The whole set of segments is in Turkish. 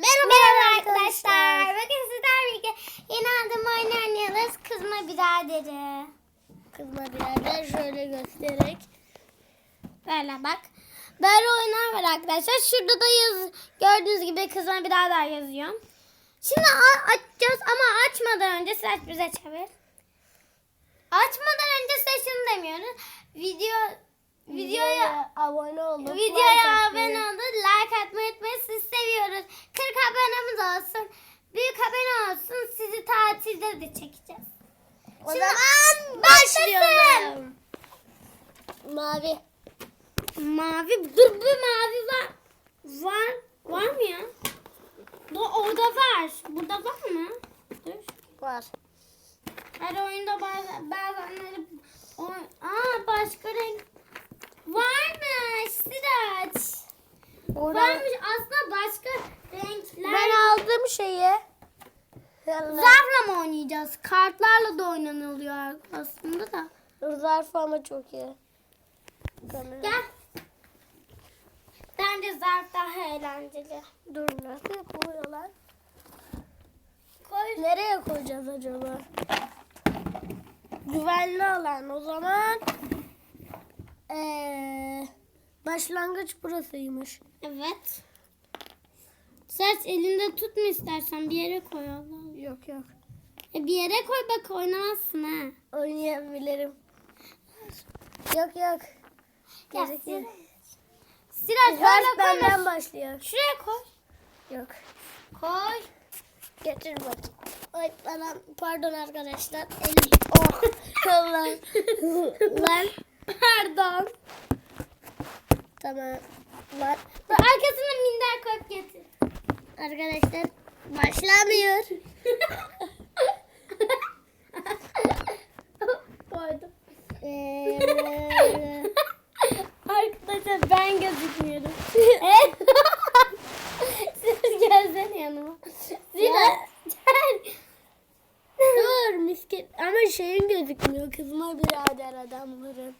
Merhaba, arkadaşlar. Bugün sizlerle birlikte yeni aldığım oyunu oynuyoruz. Kızma biraderi. Kızma birader şöyle göstererek. Böyle bak. Böyle oyunlar var arkadaşlar. Şurada da yaz, gördüğünüz gibi kızma birader yazıyor. Şimdi açacağız ama açmadan önce Sıraç bize çevir. Açmadan önce şunu demiyoruz. Video videoya abone olun. Videoya abone olun, like atmayı unutmayın. Sizi seviyoruz. 40 abonemiz olsun. Büyük abone olsun. Sizi tatilde de çekeceğiz. O Şimdi zaman başlayalım. Mavi. Mavi, dur bu mavi var. Var, var mı ya? Bu orada var. Burada var mı? Dur. Var. Her oyunda bazen, bazenleri... O, aa başka renk varmış. Sıraç. Varmış aslında başka renkler. Ben aldım şeyi. Zarfla mı oynayacağız? Kartlarla da oynanılıyor aslında da. Zarf ama çok iyi. Kamera. Gel. Bence zarf daha eğlenceli. Dur nasıl koyuyorlar? Koy. Nereye koyacağız acaba? Güvenli alan o zaman. Ee, başlangıç burasıymış. Evet. Sen elinde tutma istersen bir yere koy Allah. Yok yok. E bir yere koy bak oynamazsın ha. Oynayabilirim. Yok yok. Gel. Gerekli. Zarf böyle benden koy. başlıyor. Şuraya koy. Yok. Koy. Getir bakayım. Ay bana pardon arkadaşlar. Elim. Oh. Allah. Lan. Pardon. Tamam. Dur, Arkasına minder koyup getir. Arkadaşlar başlamıyor. Koydum. Ee, Arkadaşlar ben gözükmüyorum. Evet. Siz gelsene yanıma. Sinan gel. Dur misket. Ama şeyin gözükmüyor. Kızma birader adamların.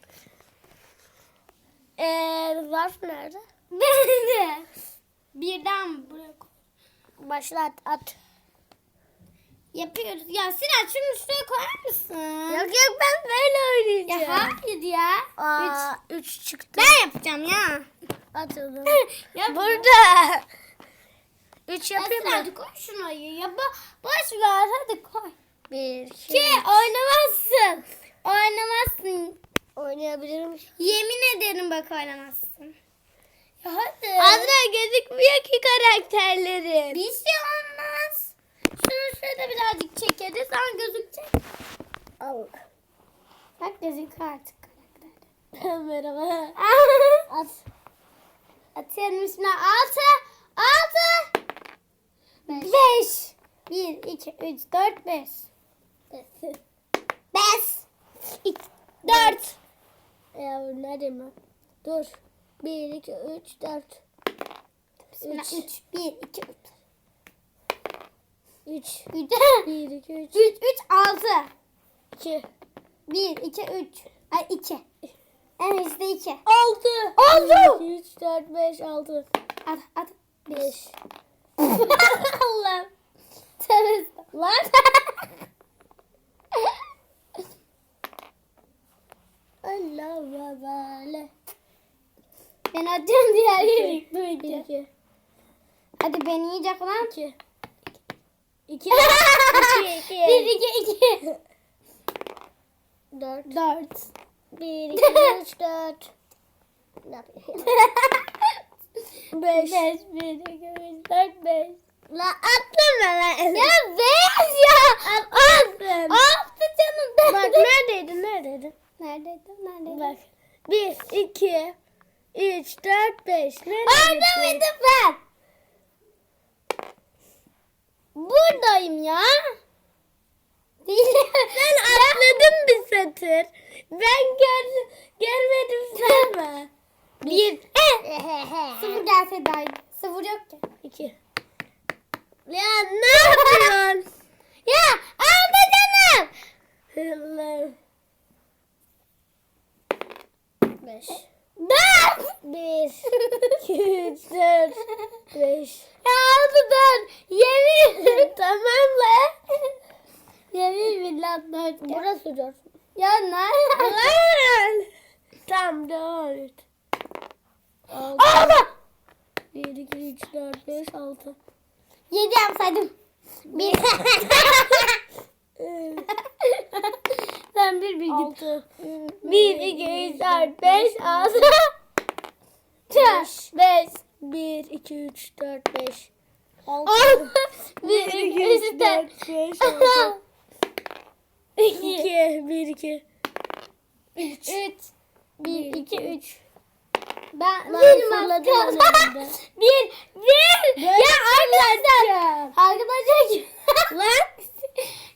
Nerede? Beni de. Birden koy. Başlat at. Yapıyoruz. Ya Sinan şunu şuraya koyar mısın? Yok yok ben böyle oynayacağım. Ya hayır ya. Aa, üç çıktı. Ben yapacağım ya. At onu. Burada. Üç Ya yapayım mı? hadi koy şunu ya. Bo boş ver hadi koy. Bir, iki. Ki oynamazsın. Oynamazsın. Oynayabilirim. Yemin ederim bak oynamazsın. Ya hadi. Adra gözükmüyor ki karakterlerin. Bir şey olmaz. Şunu şurada birazcık çekeriz ama gözükecek. Al. Bak gözüküyor artık karakter. Merhaba. At. Atıyorum üstüne altı. Altı. Beş. Bir, iki, üç, dört, beş. Beş. İki, dört. Ya nerede mi? Dur. Bir, iki, üç, dört. Bismillah. Üç. Üç. Bir, iki, üç. Üç. Üç. Bir, iki, üç. Üç, üç, altı. İki. Bir, iki, üç. Ay iki. En işte iki. Altı. Oldu. Bir, iki, üç, dört, beş, altı. At, at. Beş. Allah'ım. Tövbe Lan. Allah babale. Ben atacağım diğer yeri. İki. Bir, iki. Hadi beni yiyecek lan. İki. İki. İki, iki. Bir, iki, iki. Dört. Dört. Bir, iki, üç, dört. Beş. Beş, bir, iki, üç, dört, beş. La atlama lan. Ya beş ya. Atlama. Altı canım. Bak neredeydin neredeydin? Neredeydim, neredeydim? Bak. Bir, iki, üç, dört, beş. Orada Neredeydin? mıydım ben? Buradayım ya. Ben atladım bir satır. Ben gör, görmedim sana. Bir. Sıfır gelse daha iyi. Sıfır yok ki. İki. Ya ne yapıyorsun? Ya aldı canım. Beş. Bir, iki, üç, dört, beş. Aldı dur. Yemin. tamam lan. Yemin billah dört. Burası dört. Ya ne? Lan. Tam dört. Altı. Aldı. Bir, iki, üç, dört, beş, altı. Yedi yapsaydım. Bir. Sen bir. Altı. Bir, iki, üç, dört, beş, altı. Beş. Beş. Bir, iki, üç, dört, beş. Altı. Altı. Bir, iki, üç, dört. beş, altı. İki. İki, bir, iki. Üç. Bir, iki, üç. Ben Lan bir fırladı lan makas. önümde. Bir, bir. Ya arkadaşlar. Arkadaşlar. Lan.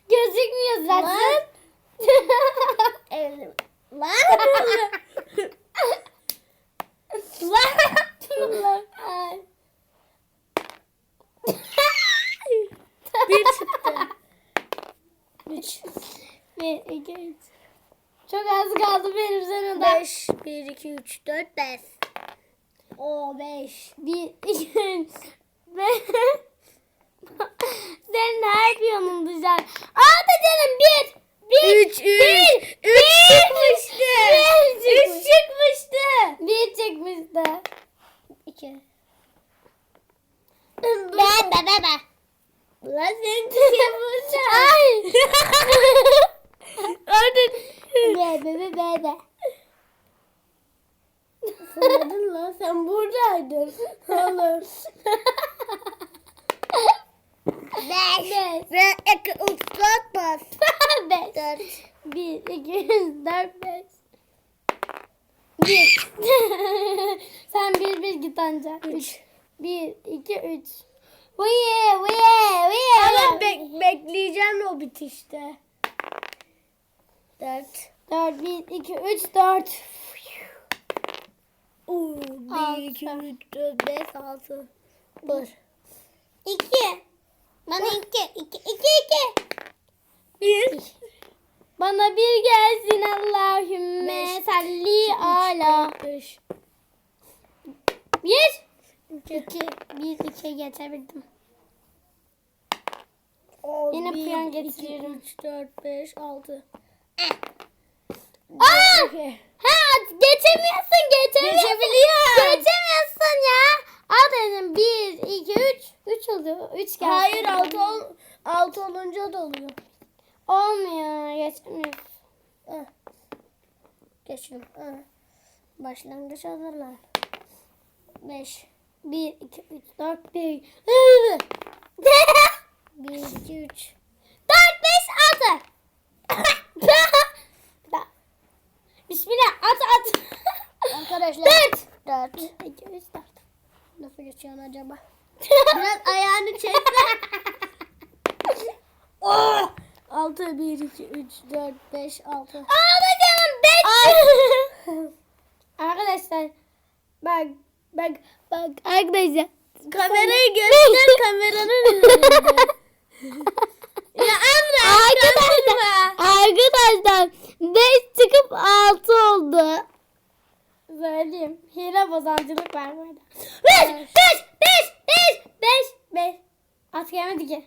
Gözükmüyor zaten. Lan. Lan. Bir çıktı. Üç. Bir, iki, üç. Çok az kaldı benim sonunda. Beş. Bir, iki, üç, dört, beş. O beş. Bir, iki, üç. Beş. Sen ne yapıyorsun dışarı? Aa canım bir. Bir. Üç, üç. Bir. Üç bir. çıkmıştı. Bir Üç çıkmıştı. Bir çıkmıştı. İki. Ben be be be. Lan sen çıkmışsın. Ay. Orada. be be be be be. Fırladın lan sen buradaydın. Oğlum. Beş. Ve iki, üç, dört, beş. Beş. Dört. Bir, iki, üç, dört, beş. Bir. Sen bir bir git anca. Üç. Bir, iki, üç. Uye, uye, uye. Ama bek bekleyeceğim o bitişte. Dört. Dört, bir, iki, üç, dört. Oo, Altı. bir, iki, üç, dört, beş, altı. Dur. İki. Bana iki, iki, iki, iki. Bir. Bana bir gelsin Allahümme Beş, salli ala. Beş. Bir. İki. İki. Bir, iki geçebildim. O, Yine bir, iki, getiriyorum. üç, dört, beş, altı. Aa! İki. Ha geçemiyorsun geçemiyorsun. Geçebiliyor. Geçemiyorsun ya. Al dedim bir iki üç. Üç oluyor. Üç geldi. Hayır altı, ol, altı olunca da oluyor. Olmuyor. Geçemiyorsun. Ah. Ah. Başlangıç hazırlar. Beş. Bir iki üç dört bir. Bir, iki, üç. Dört beş altı. Bismillah at at. Arkadaşlar. Dört. Dört. Bir, iki üç dört. Nasıl geçiyorsun acaba? Biraz ayağını çekme. oh! Altı, bir, iki, üç, dört, beş, altı. Ağla canım beş. Arkadaşlar bak bak bak arkadaşlar. Kamerayı göster kameranın önünde. ya Emre Arkadaşlar, arkadaşlar 5 çıkıp 6 oldu. Söyleyeyim. Hile bozancılık var burada. 5, 5, 5, 5, 5, 5. At gelmedi ki.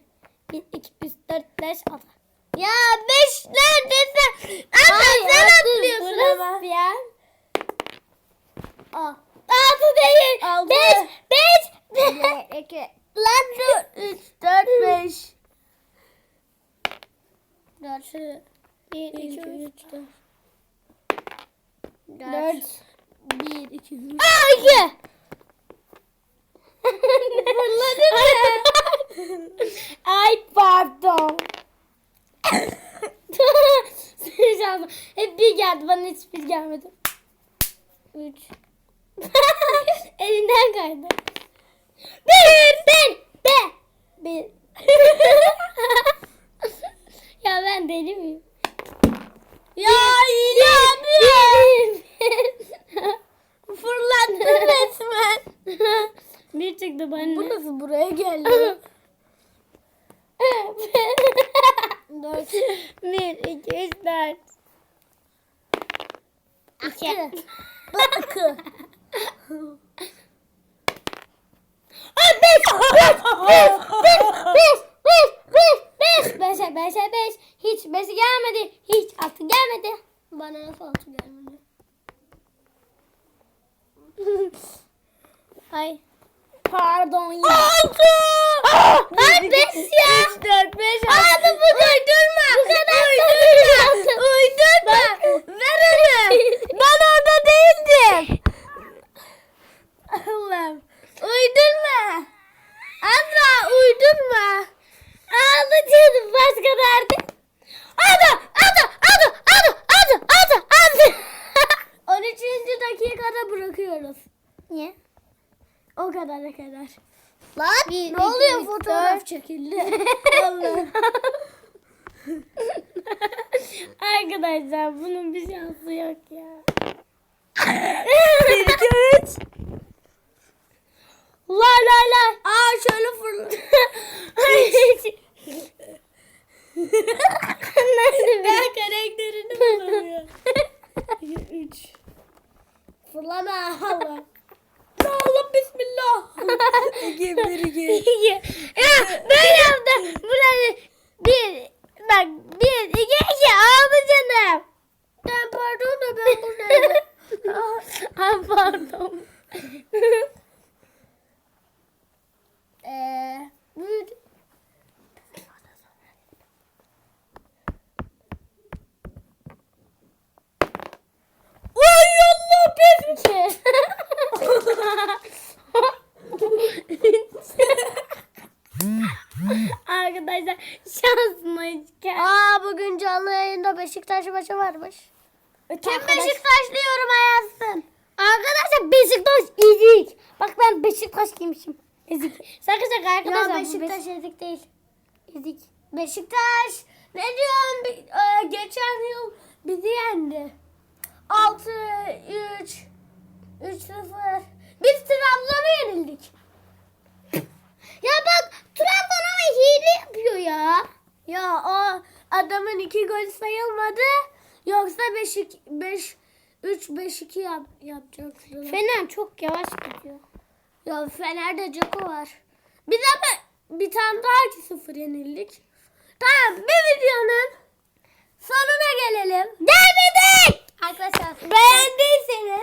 1, 2, 3, 4, 5, 6. Ya beş neredesin? Emre sen atlıyorsun ama. ya. Ah. 6 değil. Altı. 5, 5, 5. Bir, iki. Lan dur. Üç, dört, beş. Dört. 1, Bir, 2, iki, 3, üç, dört. 4. Bir, iki, üç. Aa, 2. Fırladı mı? Ay pardon. Sıçradım. Hep bir geldi bana hiçbir gelmedi. Üç. Elinden kaydı. Bir, bir, bir, bir. ya ben deli miyim? Ya Bir, Fırlattın resmen. bir çıktı bana. Bu nasıl buraya geldi? Dört. bir, iki, üç, dört. İki. Bakı beş, beş, beş, beş, beş, beş, beşe, beşe, beş. beş Hiç beşi gelmedi. Hiç altı gelmedi. Bana nasıl altı gelmedi? Ay. Pardon ya. Altı. Ay beş ya. Üç, dört, beş, altı. Altı bu uydurma. Bu kadar uydurma. Uydurma. Ver onu. ben orada değildim. Allah'ım. Uydurma. Ağladın mı? Ağladım baş kadardı. Ada, ada, ada, ada, ada, ada, ada. 13. dakikada bırakıyoruz. Niye? O kadara kadar. Lan bir, ne bir, oluyor bir, fotoğraf dört. çekildi. Arkadaşlar bunun bir şansı yok ya. 1, 2, 3. La la la. Aa şöyle fırla. ben karakterini bulamıyorum. Üç. Fırlama Allah. Allah bismillah. İki, bir, iki. ya böyle yaptı. Burada bir bak bir iki iki aldı canım. Ben pardon da ben buradaydım. Ah pardon. Eee. büyüdü. Ay Allah benimki. Arkadaşlar şansına hiç gel. Aa bugün yayında Beşiktaş maçı varmış. Kim Arkadaş- Beşiktaşlıyorum Ayaz'sın. Arkadaşlar Beşiktaş ezik. Bak ben Beşiktaş giymişim. Ezik. Şaka şaka arkadaşlar. Ya Beşiktaş ezik değil. ezik. Beşiktaş ne diyorsun? Bi- e, geçen yıl bizi yendi. 6 3 3 0. Biz Trabzon'a yenildik. Ya bak Trabzon ama hile yapıyor ya. Ya o adamın iki gol sayılmadı. Yoksa 5 5 3 5 2 yap, yapacaktı. Fener çok yavaş gidiyor. Ya Fener'de Ceko var. Biz ama bir tane daha 2-0 yenildik. Tamam bir videonun sonuna gelelim. Gelmedik. Arkadaşlar beğendiyseniz